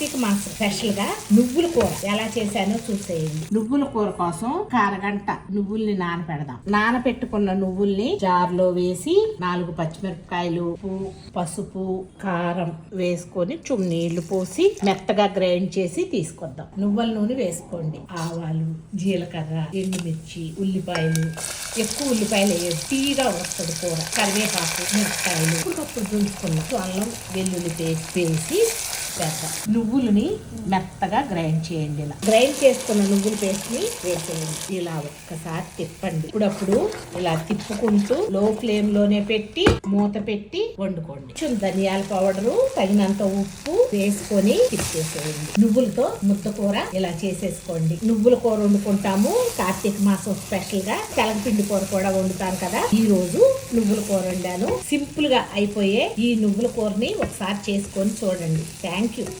కార్తీక మాసం స్పెషల్గా నువ్వుల కూర ఎలా చేశానో చూసేయండి. నువ్వుల కూర కోసం ఒక అరగంట నువ్వుల్ని నానపెడదాం నానపెట్టుకున్న నువ్వుల్ని జార్లో వేసి నాలుగు పచ్చిమిరపకాయలు ఉప్పు పసుపు కారం వేసుకొని చుమ్ నీళ్ళు పోసి మెత్తగా గ్రైండ్ చేసి తీసుకొద్దాం. నువ్వుల నూనె వేసుకోండి. ఆవాలు జీలకర్ర ఎండుమిర్చి ఉల్లిపాయలు ఎక్కువ ఉల్లిపాయలు వేయదు తీగా వస్తుంది కూర. కరివేపాకు మిరపకాయలు అప్పుడు దుంచుకున్నాం అల్లం వెల్లుల్లి పేస్ట్ వేసి చేద్దాం నువ్వులని మెత్తగా గ్రైండ్ చేయండి ఇలా. గ్రైండ్ చేసుకున్న నువ్వుల పేస్ట్ని వేసేయండి. ఇలా ఒక్కసారి తిప్పండి. ఇప్పుడప్పుడు ఇలా తిప్పుకుంటూ లో ఫ్లేమ్లోనే పెట్టి మూత పెట్టి వండుకోండి. కొంచెం ధనియాల పౌడరు తగినంత ఉప్పు వేసుకొని తిప్పేసేయండి. నువ్వులతో ముద్ద కూర ఇలా చేసేసుకోండి. నువ్వుల కూర వండుకుంటాము. కార్తీక మాసం స్పెషల్గా తెలగపిండి కూర కూడా వండుతాను కదా. ఈ రోజు నువ్వుల కూర వండాను. సింపుల్గా అయిపోయే ఈ నువ్వుల కూరని ఒకసారి చేసుకొని చూడండి. Thank thank you.